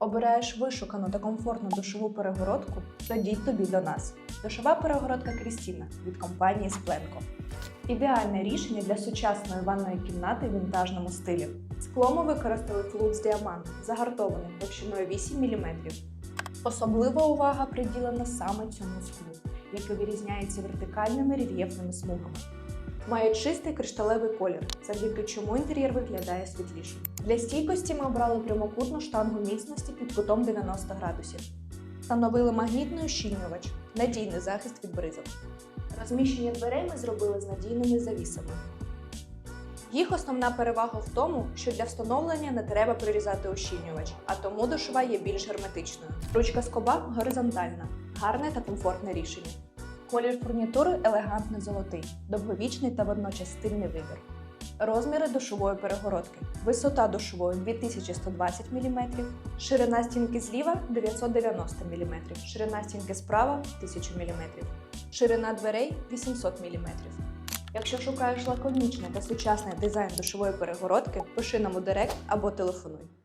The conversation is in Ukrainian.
Обираєш вишукану та комфортну душову перегородку? Тоді тобі до нас. Душова перегородка Крістіна від компанії Спленко. Ідеальне рішення для сучасної ванної кімнати в вінтажному стилі. Скло ми використали флукс діамант, загартований товщиною 8 мм. Особлива увага приділена саме цьому склу, яке вирізняється вертикальними рельєфними смугами. Має чистий кришталевий колір, завдяки чому інтер'єр виглядає світлішим. Для стійкості ми обрали прямокутну штангу міцності під кутом 90 градусів. Встановили магнітний ущільнювач, надійний захист від бризок. Розміщення дверей ми зробили з надійними завісами. Їх основна перевага в тому, що для встановлення не треба прирізати ущільнювач, а тому душова є більш герметичною. Ручка скоба горизонтальна, гарне та комфортне рішення. Колір фурнітури елегантний золотий, довговічний та водночас стильний вибір. Розміри душової перегородки. Висота душової 2120 мм, ширина стінки зліва 990 мм, ширина стінки справа 1000 мм, ширина дверей 800 мм. Якщо шукаєш лаконічний та сучасний дизайн душової перегородки, пиши нам у директ або телефонуй.